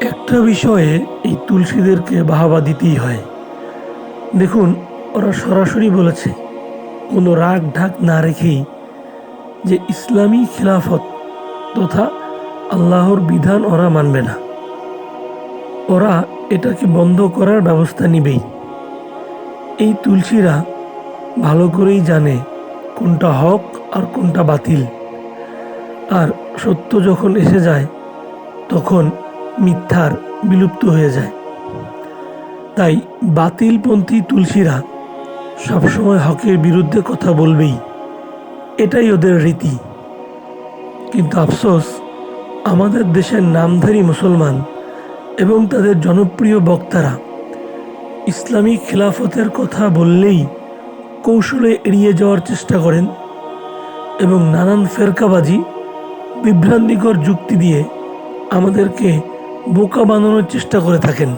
একটা বিষয়ে এই তুলসীদেরকে বাহাবা দিতেই হয়। দেখুন, ওরা সরাসরি বলেছে, কোনো রাগ ঢাক না রেখেই যে ইসলামী খিলাফত তথা আল্লাহর বিধান ওরা মানবে না। ওরা এটাকে বন্ধ করার ব্যবস্থা নিবেই। এই তুলসীরা ভালো করেই জানে কোনটা হক আর কোনটা বাতিল। আর সত্য যখন এসে যায়, তখন মিথ্যার বিলুপ্ত হয়ে যায়। তাই বাতিলপন্থী তুলসীরা সবসময় হকের বিরুদ্ধে কথা বলবেই। এটাই ওদের রীতি। কিন্তু আফসোস, আমাদের দেশের নামধারী মুসলমান এবং তাদের জনপ্রিয় বক্তারা ইসলামী খিলাফতের কথা বললেই কৌশলে এড়িয়ে যাওয়ার চেষ্টা করেন এবং নানান ফেরকাবাজি, বিভ্রান্তিকর যুক্তি দিয়ে আমাদেরকে বোকা বানানোর চেষ্টা করে থাকেন।